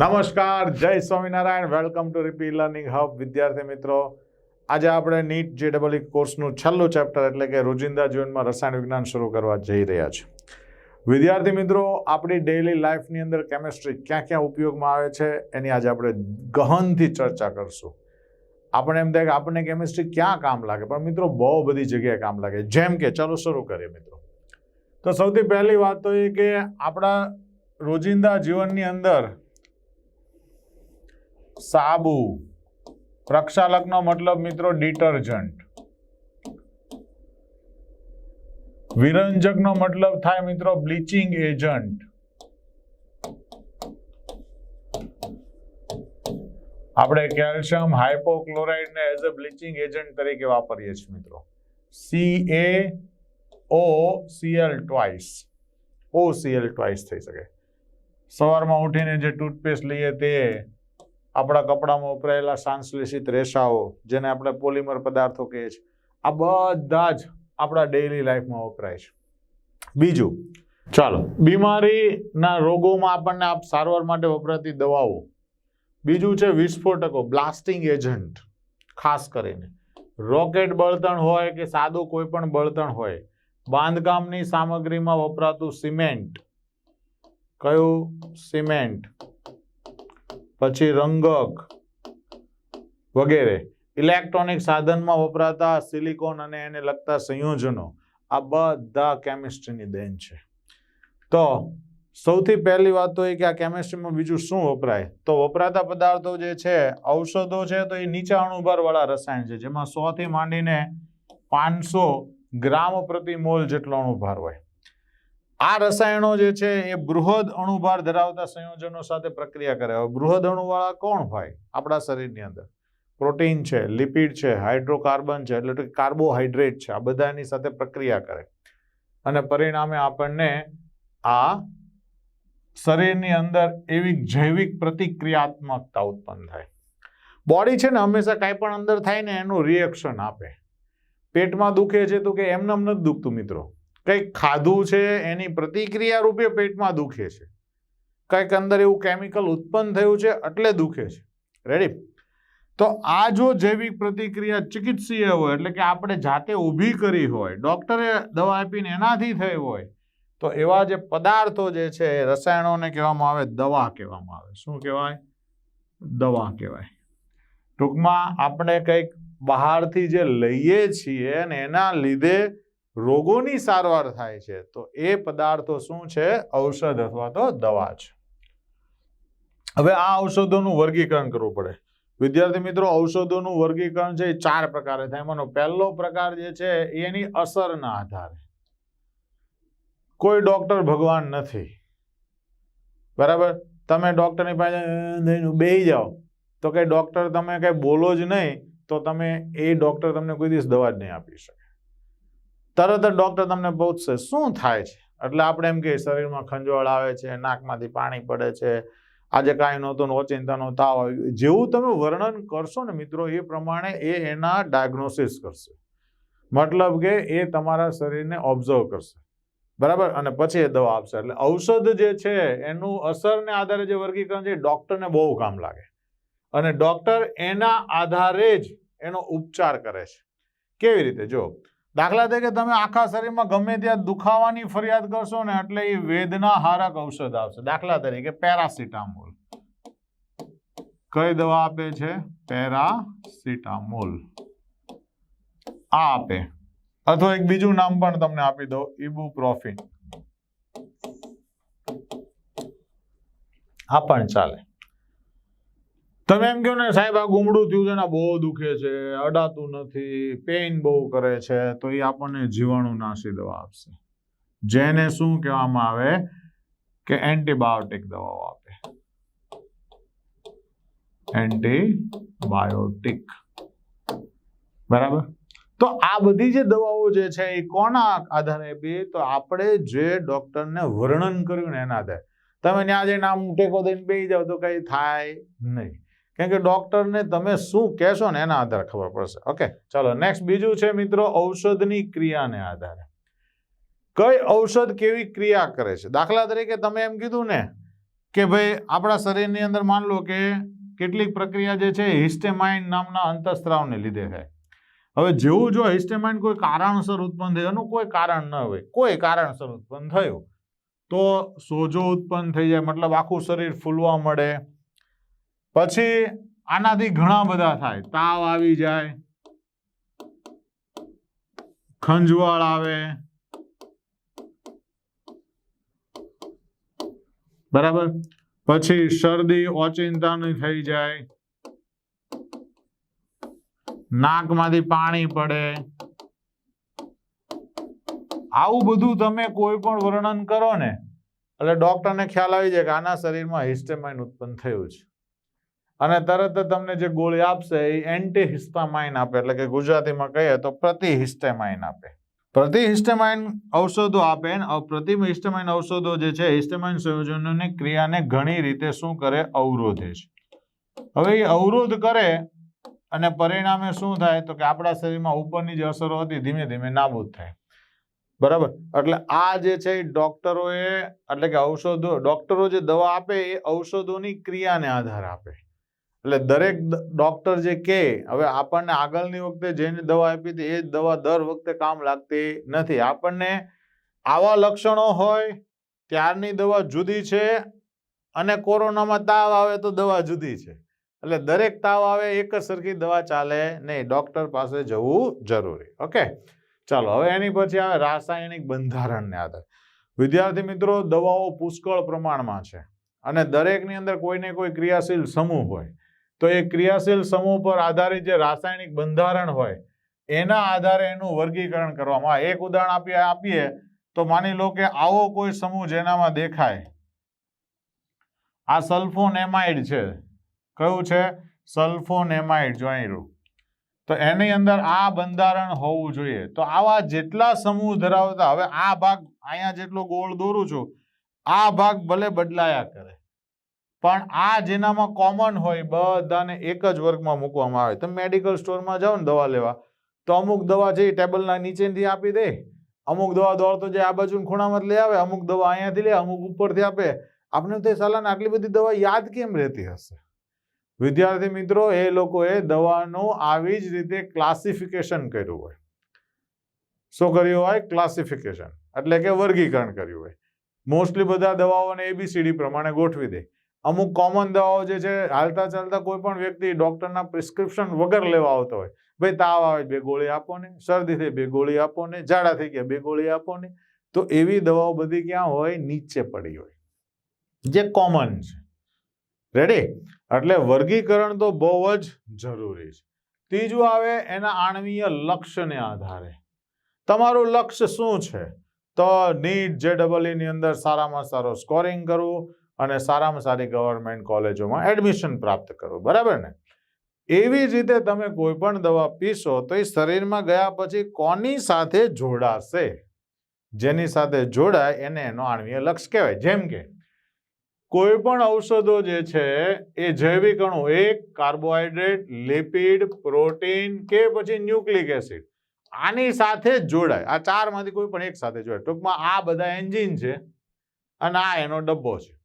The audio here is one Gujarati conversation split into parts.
નમસ્કાર, જય Swaminarayan. Welcome to Ripi learning hub વિદ્યાર્થી મિત્રો, આજે આપણે નીટ જે ડબલ કોર્સનું છેલ્લું ચેપ્ટર એટલે કે રોજિંદા જીવનમાં રસાયણ વિજ્ઞાન શરૂ કરવા જઈ રહ્યા છે. વિદ્યાર્થી મિત્રો, આપણી ડેઇલી લાઈફની અંદર કેમેસ્ટ્રી ક્યાં ક્યાં ઉપયોગમાં આવે છે, એની આજે આપણે ગહનથી ચર્ચા કરશું. આપણે એમ થાય કે આપણને કેમિસ્ટ્રી ક્યાં કામ લાગે? પણ મિત્રો, બહુ બધી જગ્યાએ કામ લાગે. જેમ કે, ચલો શરૂ કરીએ મિત્રો. તો સૌથી પહેલી વાત તો એ કે આપણા રોજિંદા જીવનની અંદર સાબુ. પ્રક્ષાલકનો મતલબ મિત્રો ડિટર્જન્ટ. વિરંજકનો મતલબ થાય મિત્રો બ્લીચિંગ એજન્ટ. આપણે કેલ્શિયમ હાઇપોક્લોરાઇડને એઝ અ બ્લીચિંગ એજન્ટ તરીકે વાપરીએ છીએ મિત્રો. C A O C L twice O C L twice થઈ શકે. સવારમાં ઉઠીને જે ટૂથપેસ્ટ લઈએ તે આપણા કપડામાં વપરાયેલા સાંશ્લેષિત રેસાઓ જેને આપણે પોલિમર પદાર્થો કહીએ છીએ આ બધા જ આપણા ડેઇલી લાઈફમાં વપરાય છે. બીજું, ચાલો, બીમારીના રોગોમાં આપણને આપ સારવાર માટે વપરાતી દવાઓ. બીજું છે વિસ્ફોટકો બ્લાસ્ટિંગ એજન્ટ ખાસ કરીને. રોકેટ બળતણ હોય કે સાદું કોઈ પણ બળતણ હોય, બાંધકામની સામગ્રીમાં વપરાતું સિમેન્ટ. કયું? સિમેન્ટ. પછી રંગક વગેરે. ઇલેક્ટ્રોનિક સાધનમાં વપરાતા સિલિકોન અને એને લગતા સંયોજનો. આ બધા કેમિસ્ટ્રીની દેન છે. તો સૌથી પહેલી વાત તો એ કે આ કેમિસ્ટ્રીમાં બીજું શું વપરાય? તો વપરાતા પદાર્થો જે છે, ઔષધો છે, તો એ નીચા અણુભારવાળા રસાયણ છે, જેમાં સોથી માંડીને પાંચસો ગ્રામ પ્રતિ મોલ જેટલો અણુભાર હોય. આ રસાયણો જે છે એ બૃહદ અણુભાર ધરાવતા સંયોજનો સાથે પ્રક્રિયા કરે. હવે બૃહદ અણુવાળા કોણ હોય? આપણા શરીરની અંદર. પ્રોટીન છે, લિપિડ છે, હાઇડ્રોકાર્બન છે, એટલે કે કાર્બોહાઈડ્રેટ છે. આ બધાની સાથે પ્રક્રિયા કરે. અને પરિણામે આપણને આ શરીરની અંદર એવી જૈવિક પ્રતિક્રિયાત્મકતા ઉત્પન્ન થાય. બોડી છે ને હંમેશા કાંઈ પણ અંદર થાય ને એનું રિએક્શન આપે. પેટમાં દુખે છે તો કે એમને એમ નથી દુખતું, મિત્રો. કંઈક ખાધું છે, એની પ્રતિક્રિયા રૂપે પેટમાં દુખે છે. કંઈક અંદર એવું કેમિકલ ઉત્પન્ન થયું છે, એટલે દુખે છે. રેડી તો આ જો જૈવિક પ્રતિક્રિયા ચિકિત્સીય હોય, એટલે કે આપણે જાતે ઊભી કરી હોય, ડોક્ટરે દવા આપીને એનાથી થઈ હોય, તો એવા જે પદાર્થો જે છે રસાયણોને કહેવામાં આવે, દવા કહેવામાં આવે. શું કહેવાય? દવા કહેવાય. ટૂંકમાં આપણે કંઈક બહારથી જે લઈએ છીએ અને એના લીધે રોગોની સારવાર થાય છે, તો એ પદાર્થો શું છે? ઔષધ અથવા તો દવા છે. હવે આ ઔષધોનું વર્ગીકરણ કરવું પડે. વિદ્યાર્થી મિત્રો, ઔષધોનું વર્ગીકરણ છે એ ચાર પ્રકારે થાય. એમાંનો પહેલો પ્રકાર જે છે એની અસરના આધારે. કોઈ ડોક્ટર ભગવાન નથી. બરાબર? તમે ડોક્ટરની પાસે બેસી જાઓ. તો કે ડોક્ટર તમે કંઈ બોલો જ નહીં, તો તમે એ ડોક્ટર તમને કોઈ દિવસ દવા જ નહીં આપી શકે. તરત જ ડૉક્ટર તમને પૂછશે, શું થાય છે? એટલે આપણે એમ કે શરીરમાં ખંજોળ આવે છે, નાકમાંથી પાણી પડે છે, આજે કાંઈ નહોતું ઓચિંતાનો તાવ આવી જેવું તમે વર્ણન કરશો ને મિત્રો, એ પ્રમાણે એ એના ડાયગ્નોસિસ કરશે. મતલબ કે એ તમારા શરીરને ઓબ્ઝર્વ કરશે. બરાબર? અને પછી એ દવા આપશે. એટલે ઔષધ જે છે, એનું અસરને આધારે જે વર્ગીકરણ છે ડૉક્ટરને બહુ કામ લાગે. અને ડૉક્ટર એના આધારે જ એનો ઉપચાર કરે છે. કેવી રીતે? જો દાખલા તરીકે તમે આખા શરીરમાં ગમે ત્યાં દુખાવાની ફરિયાદ કરશો ને એટલે એ વેદના હારક ઔષધ આવશે. દાખલા તરીકે પેરાસિટામોલ. કઈ દવા આપે છે? પેરાસિટામોલ. આ આપે. અથવા એક બીજું નામ પણ તમને આપી દો ઇબુપ્રોફિન આ પણ ચાલે. તમે એમ કહો ને, સાહેબ, આ ગુમડું થયું છે ને બહુ દુખે છે, અડાતું નથી પેઇન બહુ કરે છે, તો એ આપણને જીવાણુ નાશી દવા આપશે. જેને શું કહેવામાં આવે કે એન્ટીબાયોટિક દવાઓ આપે. એન્ટીબાયોટિક બરાબર? તો આ બધી જે દવાઓ જે છે, એ કોના આધારે આપી? તો આપણે જે ડોક્ટરને વર્ણન કર્યું ને એના આધારે. તમે ત્યાં જઈને આમ ટેકો દઈને બેસી જાઓ તો કંઈ થાય નહીં. કેમ કે ડૉક્ટરને તમે શું કહેશો ને એના આધારે ખબર પડશે. ઓકે ચાલો નેક્સ્ટ બીજું છે મિત્રો, ઔષધની ક્રિયાને આધારે. કઈ ઔષધ કેવી ક્રિયા કરે છે? દાખલા તરીકે તમે એમ કીધું ને કે ભાઈ, આપણા શરીરની અંદર માન લો કે કેટલીક પ્રક્રિયા જે છે હિસ્ટેમાઇન નામના અંતઃસ્ત્રાવને લીધે થાય. હવે જેવું જો હિસ્ટેમાઇન કોઈ કારણસર ઉત્પન્ન થયું, એનું કોઈ કારણ ન હોય, કોઈ કારણસર ઉત્પન્ન થયું, તો સોજો ઉત્પન્ન થઈ જાય, મતલબ આખું શરીર ફૂલવા મળે પછી આનાથી ઘણા બધા થાય. તાવ આવી જાય, ખંજવાળ આવે. બરાબર? પછી શરદી, ઓચિંતાની થઈ જાય. નાકમાંથી પાણી પડે. આવું બધું તમે કોઈ પણ વર્ણન કરો ને, એટલે ડોક્ટરને ખ્યાલ આવી જાય કે આના શરીરમાં હિસ્ટેમાઇન ઉત્પન્ન થયું છે. અને તરત તમને જે ગોળી આપશે એ એન્ટી હિસ્ટામાઇન આપે, એટલે કે ગુજરાતીમાં કહીએ તો પ્રતિહિસ્ટેમાઇન આપે. પ્રતિહિસ્ટેમાઇન ઔષધો આપે પ્રતિહિસ્ટેમાઇન ઔષધો જે છે, હિસ્ટેમાઇન સંયોજનોની ક્રિયાને ઘણી રીતે શું કરે? અવરોધે છે. હવે એ અવરોધ કરે અને પરિણામે શું થાય? તો કે આપણા શરીરમાં ઉપરની જે અસરો હતી, ધીમે ધીમે નાબૂદ થાય. બરાબર? એટલે આ જે છે એ ડોક્ટરોએ, એટલે કે ઔષધો, ડોક્ટરો જે દવા આપે એ ઔષધોની ક્રિયાને આધાર આપે. એટલે દરેક ડૉક્ટર જે કહે, હવે આપણને આગળની વખતે જેની દવા આપી હતી, એ જ દવા દર વખતે કામ લાગતી નથી. આપણને આવા લક્ષણો હોય, ત્યારની દવા જુદી છે અને કોરોનામાં તાવ આવે તો દવા જુદી છે. એટલે દરેક તાવ આવે, એક જ સરખી દવા ચાલે નહીં. ડૉક્ટર પાસે જવું જરૂરી. ઓકે? ચાલો, હવે એની પછી આવે રાસાયણિક બંધારણને આધારે. વિદ્યાર્થી મિત્રો, દવાઓ પુષ્કળ પ્રમાણમાં છે અને દરેકની અંદર કોઈને કોઈ ક્રિયાશીલ સમૂહ હોય. તો એ ક્રિયાશીલ સમૂહ પર આધારિત જે રાસાયણિક બંધારણ હોય, એના આધારે એનું વર્ગીકરણ કરવામાં એક ઉદાહરણ આપીએ આપીએ તો માની લો કે આવો કોઈ સમૂહ જેનામાં દેખાય. આ સલ્ફોનેમાઇડ છે. કયું છે? સલ્ફોનેમાઇડ જોઈરું તો એની અંદર આ બંધારણ હોવું જોઈએ. તો આવા જેટલા સમૂહ ધરાવતા, હવે આ ભાગ અહીંયા જેટલો ગોળ દોરું છું, આ ભાગ ભલે બદલાયા કરે. પણ આ જેનામાં કોમન હોય, બધાને એક જ વર્ગમાં મૂકવામાં આવે. તમે મેડિકલ સ્ટોરમાં જાઓ ને દવા લેવા, તો અમુક દવા છે ટેબલના નીચેથી આપી દે, અમુક દવા દોડતો જે આ બાજુ ખૂણામાં લઈ આવે, અમુક દવા અહીંયાથી લે, અમુક ઉપરથી આપે. આપણે તો સાલાને આટલી બધી દવા યાદ કેમ રહેતી હશે? વિદ્યાર્થી મિત્રો, એ લોકોએ દવાનું આવી જ રીતે ક્લાસિફિકેશન કર્યું હોય. શું કર્યું હોય? ક્લાસિફિકેશન એટલે કે વર્ગીકરણ કર્યું હોય. મોસ્ટલી બધા દવાઓને એબીસીડી પ્રમાણે ગોઠવી દે. અમુક કોમન દવાઓ જે છે હાલતા ચાલતા કોઈ પણ વ્યક્તિ ડૉક્ટરના પ્રિસ્ક્રિપ્શન વગર લેવા આવતો હોય. ભાઈ તાવ આવે બે ગોળી આપો ને. શરદી થઈ બે ગોળી આપો ને. ઝાડા થઈ ગયા બે ગોળી આપો ને. તો એવી દવાઓ બધી ક્યાં હોય? નીચે પડી હોય. જે કોમન છે. રેડી એટલે વર્ગીકરણ તો બહુ જ જરૂરી છે. ત્રીજું આવે એના આણવીય લક્ષ્યને આધારે. તમારું લક્ષ્ય શું છે? તો નીટ જે ડબલની અંદર સારામાં સારો સ્કોરિંગ કરવું. અને સારામાં સારી ગવર્મેન્ટ કોલેજોમાં એડમિશન પ્રાપ્ત કરો. બરાબર ને? એવી જ રીતે તમે કોઈ પણ દવા પીશો તો એ શરીરમાં ગયા પછી કોની સાથે જોડાશે? જેની સાથે જોડાય એને એનો આણવીય લક્ષ કહેવાય. જેમ કે કોઈ પણ ઔષધો જે છે એ જૈવિક અણુ, એક કાર્બોહાઈડ્રેટ લિપિડ પ્રોટીન કે પછી ન્યુક્લિક એસિડ આની સાથે જ જોડાય. આ ચારમાંથી કોઈ પણ એક સાથે જોડાય. ટૂંકમાં આ બધા એન્જિન છે અને આ એનો ડબ્બો છે.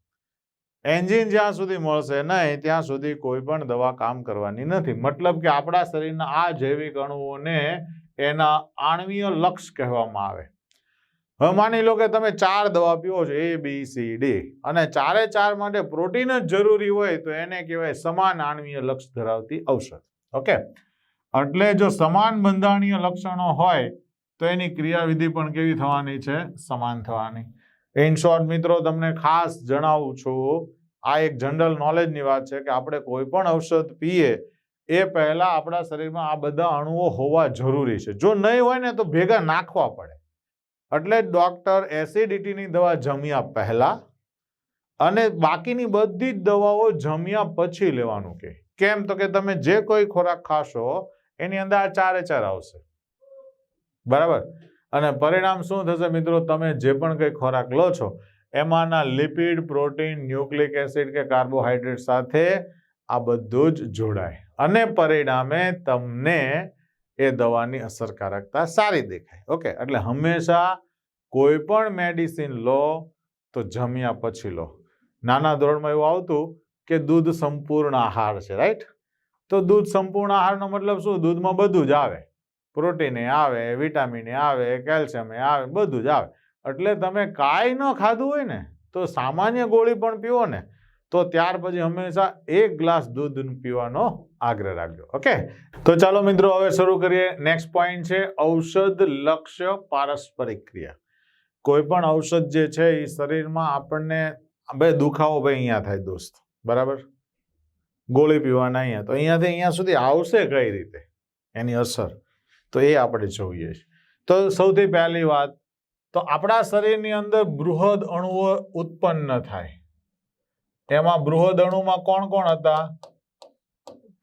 એન્જિન જ્યાં સુધી મળશે નહીં, ત્યાં સુધી કોઈ પણ દવા કામ કરવાની નથી. મતલબ કે આપણા શરીરના આ જૈવિક અણુઓને એના આણવીય લક્ષ કહેવામાં આવે. હવે માની લો કે તમે ચાર દવા પીવો છો એ બી સી ડી અને ચારે ચાર માટે પ્રોટીન જ જરૂરી હોય તો એને કહેવાય સમાન આણવીય લક્ષ ધરાવતી ઔષધ. ઓકે? એટલે જો સમાન બંધારણીય લક્ષણો હોય તો એની ક્રિયાવિધિ પણ કેવી થવાની છે? સમાન થવાની. ઇન શોર્ટ મિત્રો, તમને ખાસ જણાવું છું. આ એક જનરલ નોલેજની વાત છે કે આપણે કોઈ પણ ઔષધ પીએ, એ પહેલા આપણા શરીરમાં આ બધા અણુઓ હોવા જરૂરી છે. જો નહીં હોય ને તો ભેગા નાખવા પડે. એટલે ડોક્ટર એસિડિટીની દવા જમ્યા પહેલા અને બાકીની બધી જ દવાઓ જમ્યા પછી લેવાનું કે. કેમ? તો કે તમે જે કોઈ ખોરાક ખાશો, એની અંદર આ ચારે ચાર આવશે. બરાબર? અને પરિણામ શું થશે મિત્રો? તમે જે પણ કંઈ ખોરાક લો છો, એમાંના લિપિડ પ્રોટીન ન્યુક્લિક એસિડ કે કાર્બોહાઈડ્રેટ સાથે આ બધું જ જોડાય. અને પરિણામે તમને એ દવાની અસરકારકતા સારી દેખાય. ઓકે, એટલે હંમેશા કોઈ પણ મેડિસિન લો તો જમ્યા પછી લો. નાના ધોરણમાં એવું આવતું કે દૂધ સંપૂર્ણ આહાર છે રાઈટ તો દૂધ સંપૂર્ણ આહારનો મતલબ શું? દૂધમાં બધું જ આવે. પ્રોટીન આવે, વિટામિને આવે કેલ્શિયમ આવે, બધું જ આવે. એટલે તમે કાંઈ ન ખાધું હોય ને, તો સામાન્ય ગોળી પણ પીવો ને, તો ત્યાર પછી હંમેશા એક ગ્લાસ દૂધ પીવાનો આગ્રહ રાખજો, ઓકે? તો ચાલો મિત્રો, હવે શરૂ કરીએ. નેક્સ્ટ પોઈન્ટ છે, ઔષધ લક્ષ્ય પારસ્પરિક ક્રિયા. કોઈ પણ ઔષધ જે છે, એ શરીરમાં આપણને, બે દુખાવો ભાઈ અહીંયા થાય દોસ્ત, બરાબર? ગોળી પીવાના અહીંયા. તો અહીંયાથી અહીંયા સુધી આવશે કઈ રીતે? એની અસર. તો એ આપણે જોઈએ તો સૌથી પહેલી વાત, તો આપણા શરીરની અંદર બૃહદ અણુઓ ઉત્પન્ન થાય. એમાં બૃહદ અણુમાં કોણ કોણ હતા?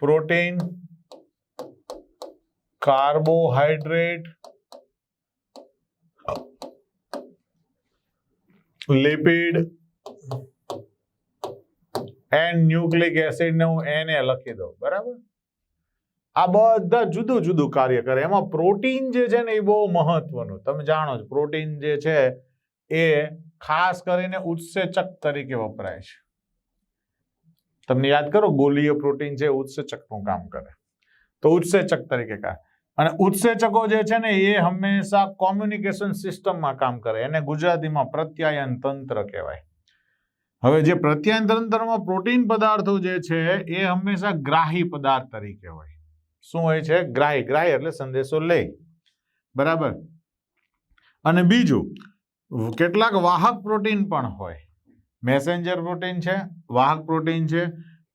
Protein, carbohydrate, lipid, and nucleic acid ને હું એને લખી દઉં, બરાબર? આ બધા જુદું જુદું કાર્ય કરે. એમાં પ્રોટીન જે છે ને એ બહુ મહત્વનું. તમે જાણો છો, પ્રોટીન જે છે એ ખાસ કરીને ઉત્સેચક તરીકે વપરાય છે. તમને યાદ કરો, ગોલીય પ્રોટીન છે ઉત્સેચકનું કામ કરે. તો ઉત્સેચક તરીકે કામ. અને ઉત્સેચકો જે છે ને એ હંમેશા કોમ્યુનિકેશન સિસ્ટમમાં કામ કરે. એને ગુજરાતીમાં પ્રત્યાયન તંત્ર કહેવાય. હવે જે પ્રત્યાયન તંત્રમાં પ્રોટીન પદાર્થો જે છે એ હંમેશા ગ્રાહી પદાર્થ તરીકે હોય. શું હોય છે? ગ્રાહ્ય ગ્રાહ્ય એટલે સંદેશો લે બરાબર? અને બીજું, કેટલાક વાહક પ્રોટીન પણ હોય. મેસેન્જર પ્રોટીન છે, વાહક પ્રોટીન છે.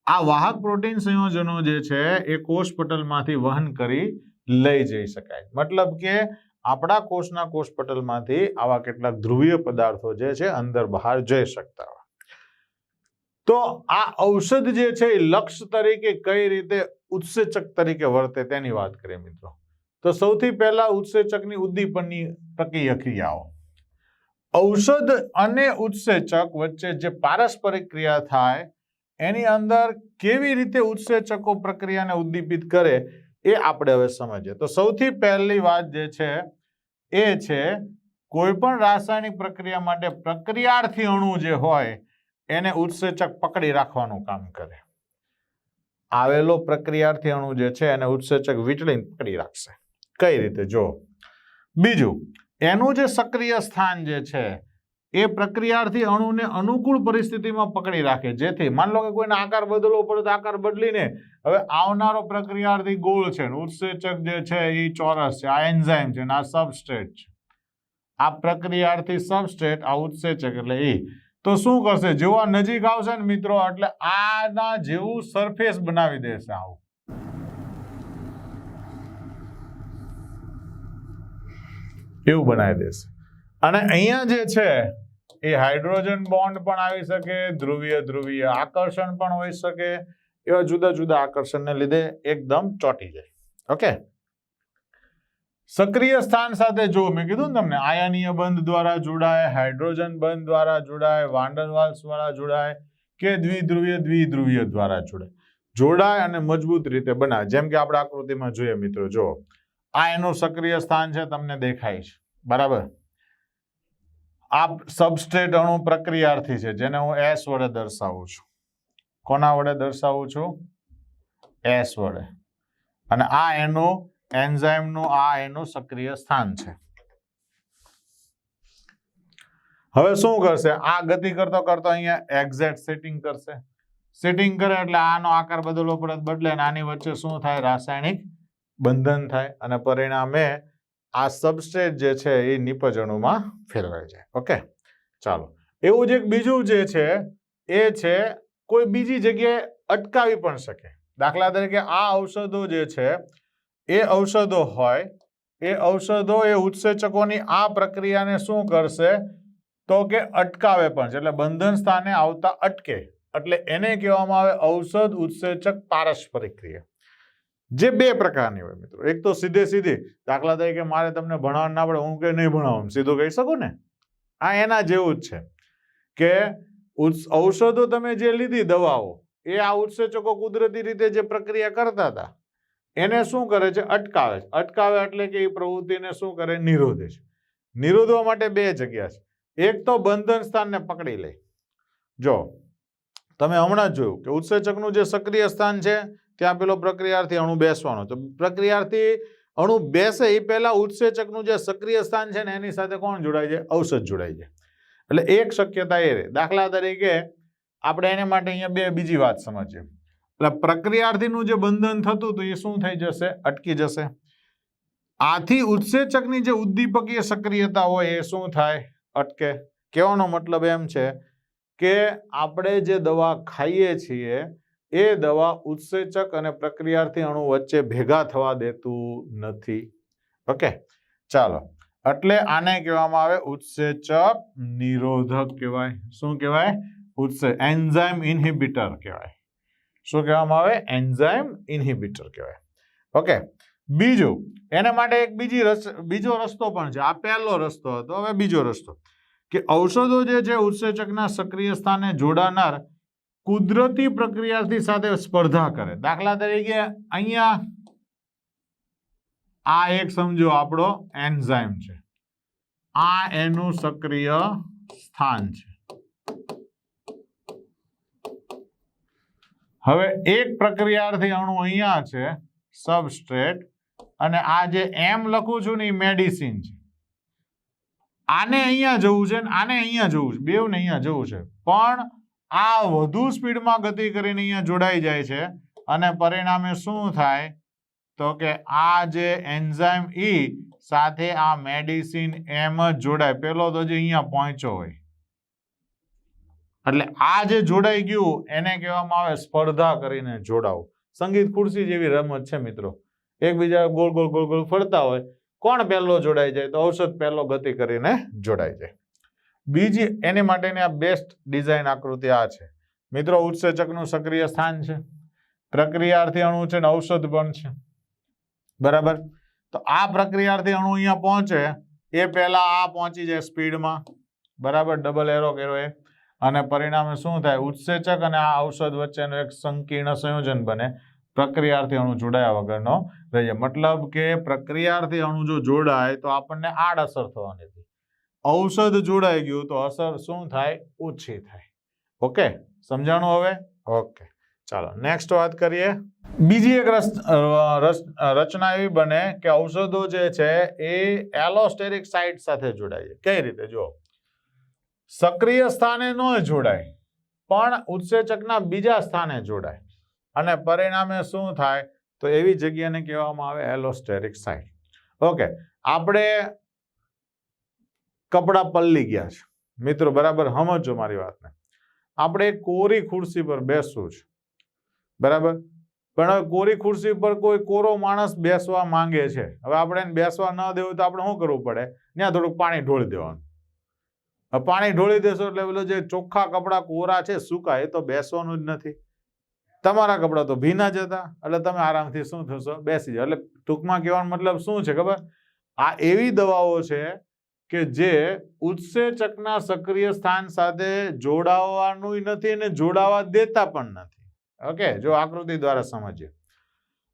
આ વાહક પ્રોટીન સંયોજનો જે છે, એ કોષ પટલમાંથી વહન કરી લઈ જઈ શકાય. મતલબ કે આપણા કોષના કોષ પટલમાંથી આવા કેટલાક ધ્રુવીય પદાર્થો જે છે, અંદર બહાર જઈ શકતા હોય. તો આ ઔષધ જે છે એ લક્ષ તરીકે કઈ રીતે ઉત્સેચક તરીકે વર્તે તેની વાત કરીએ મિત્રો. તો સૌથી પહેલા ઉત્સેચકની ઉદ્દીપનની પ્રક્રિયાઓ ઔષધ અને ઉત્સેચક વચ્ચે જે પારસ્પરિક ક્રિયા થાય, એની અંદર કેવી રીતે ઉત્સેચકો પ્રક્રિયાને ઉદ્દીપિત કરે એ આપણે હવે સમજીએ. તો સૌથી પહેલી વાત જે છે એ છે કોઈ પણ રાસાયણિક પ્રક્રિયા માટે પ્રક્રિયાર્થી અણુ જે હોય એને ઉત્સેચક પકડી રાખવાનું કામ કરે. આવેલો પ્રક્રિયાર્થી અણુ જે છે એને ઉત્સેચક વીટળીને પકડી રાખશે. કઈ રીતે? જો, બીજું, એનું જે સક્રિય સ્થાન જે છે, એ પ્રક્રિયાર્થી અણુને અનુકૂળ પરિસ્થિતિમાં પકડી રાખે. જેથી માન લો કે કોઈને આકાર બદલવો પડે તો આકાર બદલીને હવે આવનારો પ્રક્રિયાર્થી ગોળ છે ઉત્સેચક જે છે એ ચોરસ છે, આ એન્ઝાઇમ છે આ સબસ્ટ્રેટ છે. આ પ્રક્રિયાર્થી સબસ્ટ્રેટ, આ ઉત્સેચક એટલે એ તો શું કરશે? જેવો નજીક આવશે ને મિત્રો, એટલે આના જેવું સરફેસ બનાવી દેશે આવું. એવું બનાવી દેશે. અને અહીંયા જે છે, એ હાઇડ્રોજન બોન્ડ પણ આવી શકે, ધ્રુવીય ધ્રુવીય આકર્ષણ પણ હોઈ શકે, એવા જુદા જુદા આકર્ષણને લીધે એકદમ ચોંટી જાય. ઓકે સક્રિય સ્થાન સાથે જો મેં કીધું ને તમને, આયનીય બંધ દ્વારા જોડાય, હાઇડ્રોજન બંધ દ્વારા જોડાય વાંડનવાલ્સ દ્વારા જોડાય કે દ્વિધ્રુવીય દ્વિધ્રુવીય દ્વારા જોડાય. જોડાય અને મજબૂત રીતે બનાવે જેમ કે આપણે આકૃતિમાં જોઈએ મિત્રો, જો આ એનું સક્રિય સ્થાન છે, તમને દેખાય છે. બરાબર? આ સબસ્ટ્રેટ અણુ પ્રક્રિયાર્થી છે, જેને હું એસ વડે દર્શાવું છું. કોના વડે દર્શાવું છું? એસ વડે. અને આ એનું એન્ઝાઇમનું આ એનું સક્રિય સ્થાન છે. હવે શું કરશે? આ ગતિ કરતો કરતો અહીંયા એક્ઝેક્ટ સેટિંગ કરશે. સેટિંગ કરે એટલે આનો આકાર બદલવો પડે બદલે આની વચ્ચે શું થાય? રાસાયણિક બંધન થાય અને પરિણામે આ સબસ્ટ્રેટ જે છે એ નિપજણુમાં ફેરવાઈ જાય. ઓકે ચાલો. એવું જ એક બીજું જે છે, એ છે કોઈ બીજી જગ્યાએ અટકાવી પણ શકે. દાખલા તરીકે આ ઔષધો જે છે એ ઔષધો હોય, એ ઔષધો એ ઉત્સેચકોની આ પ્રક્રિયાને શું કરશે? તો કે અટકાવે પણ છે, એટલે બંધન સ્થાને આવતા અટકે. એટલે એને કહેવામાં આવે ઔષધ ઉત્સેચક પારસ્પરિક ક્રિયા જે બે પ્રકારની હોય મિત્રો. એક તો સીધે સીધી, દાખલા તરીકે મારે તમને ભણાવવા ના પડે, હું કે નહીં ભણાવું સીધું કહી શકું ને? આ એના જેવું જ છે. કે ઔષધો તમે જે લીધી દવાઓ, એ આ ઉત્સેચકો કુદરતી રીતે જે પ્રક્રિયા કરતા હતા એને શું કરે છે? અટકાવે છે. અટકાવે એટલે કે એ પ્રવૃત્તિને શું કરે? નિરોધે છે. નિરોધવા માટે બે જગ્યા છે. એક તો બંધન સ્થાનને પકડી લે. જો, તમે હમણાં જોયું કે ઉત્સેચકનું જે સક્રિય સ્થાન છે, ત્યાં પેલો પ્રક્રિયાર્થી અણુ બેસવાનો. તો પ્રક્રિયાર્થી અણુ બેસે એ પહેલાં ઉત્સેચકનું જે સક્રિય સ્થાન છે ને એની સાથે કોણ જોડાય છે? ઔષધ જોડાય છે. એટલે એક શક્યતા એ રહે. દાખલા તરીકે આપણે એને માટે અહીંયા બે બીજી વાત સમજીએ. એટલે પ્રક્રિયાર્થીનું જે બંધન થતું તો એ શું થઈ જશે? અટકી જશે. આથી ઉત્સેચકની જે ઉદ્દીપકીય સક્રિયતા હોય એ શું થાય? અટકે. કહેવાનો મતલબ એમ છે કે આપણે જે દવા ખાઈએ છીએ, એ દવા ઉત્સેચક અને પ્રક્રિયાર્થી અણુ વચ્ચે ભેગા થવા દેતું નથી. ઓકે. ચાલો. એટલે આને કહેવામાં આવે ઉત્સેચક નિરોધક કહેવાય. શું કહેવાય? ઉત્સે, એન્ઝાઇમ ઇન્હિબિટર કહેવાય. શું કહેવામાં આવે? એન્ઝાઇમ ઇન્હિબિટર કહેવાય. ઓકે, બીજું, એના માટે એક બીજી રસ, બીજો રસ્તો પણ છે. આ પહેલો રસ્તો હતો, હવે બીજો રસ્તો. કે ઔષધો જે છે, ઉત્સેચકના સક્રિય સ્થાને જોડાનાર કુદરતી પ્રક્રિયાથી સાથે સ્પર્ધા કરે. દાખલા તરીકે, અહીંયા આ એક સમજો, આપણો એન્ઝાઇમ છે. આ એનું સક્રિય સ્થાન છે. હવે એક પ્રક્રિયાથી અણુ અહીંયા છે, સબસ્ટ્રેટ, અને આ જે એમ લખું છું ને એ મેડિસિન છે. આને અહીંયા જવું છે ને આને અહીંયા જવું છે બેવને અહીંયા જવું છે. પણ આ વધુ સ્પીડમાં ગતિ કરીને અહીંયા જોડાઈ જાય છે, અને પરિણામે શું થાય? તો કે આ જે એન્ઝાઇમ ઈ સાથે આ મેડિસિન એમ જ જોડાય. પેલો તો જે અહીંયા પહોંચ્યો હોય. એટલે આ જે જોડાઈ ગયું, એને કહેવામાં આવે સ્પર્ધા કરીને જોડાવું સંગીત ખુરશી જેવી રમત છે મિત્રો. એકબીજા ગોળ ગોળ ગોળ ગોળ ફરતા હોય. કોણ પહેલો જોડાઈ જાય તો ઔષધ પહેલો ગતિ કરીને જોડાઈ જાય. બીજી, એની માટેની આ બેસ્ટ ડિઝાઇન આકૃતિ આ છે. મિત્રો, ઉત્સેચકનું સક્રિય સ્થાન છે. પ્રક્રિયાર્થી અણુ છે ને ઔષધ પણ છે. બરાબર? તો આ પ્રક્રિયાર્થી અણુ અહીંયા પહોંચે. એ પહેલા આ પહોંચી જાય સ્પીડમાં. બરાબર? ડબલ એરો કર્યો એ. અને પરિણામે શું થાય? ઉત્સેચક અને આ ઔષધ વચ્ચેનું એક સંકીર્ણ સંયોજન બને. પ્રક્રિયાર્થી અણુ જોડાયા વગરનો રહીએ. મતલબ કે પ્રક્રિયાર્થી અણુ જો જોડાય તો આપણને આડઅસર થવાની હતી. ઔષધ જોડાઈ ગયું તો અસર શું થાય? ઓછી થાય. ઓકે? સમજાણું હવે? ઓકે. ચાલો નેક્સ્ટ વાત કરીએ. બીજી એક રસ રચના એવી બને કે ઔષધો જે છે એ એલોસ્ટેરિક સાઇટ સાથે જોડાય છે. કઈ રીતે? જો સક્રિય સ્થાને ન જોડાય, પણ ઉત્સેચકના બીજા સ્થાને જોડાય. અને પરિણામે શું થાય? તો એવી જગ્યાને કહેવામાં આવે એલોસ્ટેરિક સાઇટ. ઓકે, આપણે કપડાં પલ્લી ગયા છે. મિત્રો, બરાબર સમજો મારી વાતને. આપણે કોરી ખુરશી પર બેસવું છે. બરાબર? પણ હવે કોરી ખુરશી પર કોઈ કોરો માણસ બેસવા માંગે છે. હવે આપણે બેસવા ન દેવું તો આપણે શું કરવું પડે? ત્યાં થોડુંક પાણી ઢોળી દેવાનું. પાણી ઢોળી દેશો એટલે પેલો જે ચોખ્ખા કપડાં કોરા છે, સૂકા, એ તો બેસવાનું જ નથી. તમારા કપડાં તો ભીના જ હતા, એટલે તમે આરામથી શું થશો? બેસી જાઓ. એટલે ટૂંકમાં કહેવાનો મતલબ શું છે ખબર? આ એવી દવાઓ છે કે જે ઉત્સેચકના સક્રિય સ્થાન સાથે જોડાવાનું નથી અને જોડાવા દેતા પણ નથી. ઓકે, જો આકૃતિ દ્વારા સમજીએ.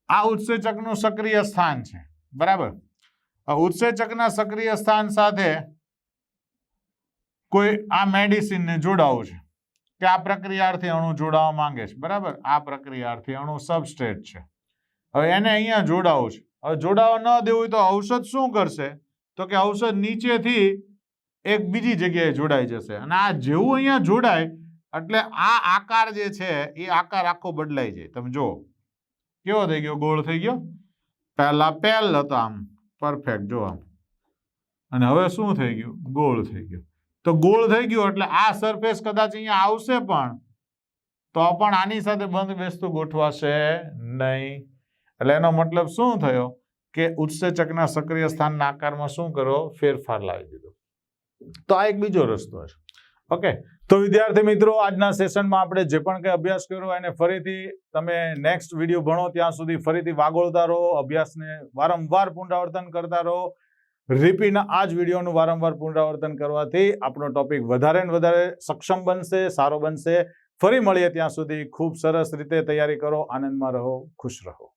આ ઉત્સેચકનું સક્રિય સ્થાન છે. બરાબર? ઉત્સેચકના સક્રિય સ્થાન સાથે કોઈ આ મેડિસિનને જોડાવું છે. કે આ પ્રક્રિયાર્થી અણુ જોડાવા માંગે છે. બરાબર? આ પ્રક્રિયાર્થી અણુ સબસ્ટ્રેટ છે. હવે એને અહીંયા જોડાવું છે. હવે જોડાવા ન દેવું હોય તો ઔષધ શું કરશે? તો કે ઔષધ નીચેથી એક બીજી જગ્યાએ જોડાઈ જશે. અને આ જેવું અહીંયા જોડાય, એટલે આ આકાર જે છે, એ આકાર આખો બદલાઈ જાય. તમે જુઓ. કેવો થઈ ગયો? ગોળ થઈ ગયો? પહેલા પેલ હતો આમ. પરફેક્ટ જો આમ. અને હવે શું થઈ ગયું? ગોળ થઈ ગયું. તો ગોળ થઈ ગયું એટલે આ સરફેસ કદાચ અહીંયા આવશે પણ, તો પણ આની સાથે બંધ બેસતું ગોઠવાશે નહીં. એટલે એનો મતલબ શું થયો કે ઉત્સેચકના સક્રિય સ્થાનના આકારમાં શું કરો? ફેરફાર લાવી દીધો. તો આ એક બીજો રસ્તો છે. ઓકે. તો વિદ્યાર્થી મિત્રો, આજના સેશનમાં આપણે જે પણ કંઈ અભ્યાસ કર્યો એને ફરીથી તમે નેક્સ્ટ વીડિયો ભણો, ત્યાં સુધી ફરીથી વાગોળતા રહો, અભ્યાસને વારંવાર પુનરાવર્તન કરતા રહો. રિપીટના આ જ વિડીયોનું વારંવાર પુનરાવર્તન કરવાથી આપણો ટોપિક વધારે ને વધારે સક્ષમ બનશે, સારો બનશે. ફરી મળીએ ત્યાં સુધી. ખૂબ સરસ રીતે તૈયારી કરો. આનંદમાં રહો. ખુશ રહો.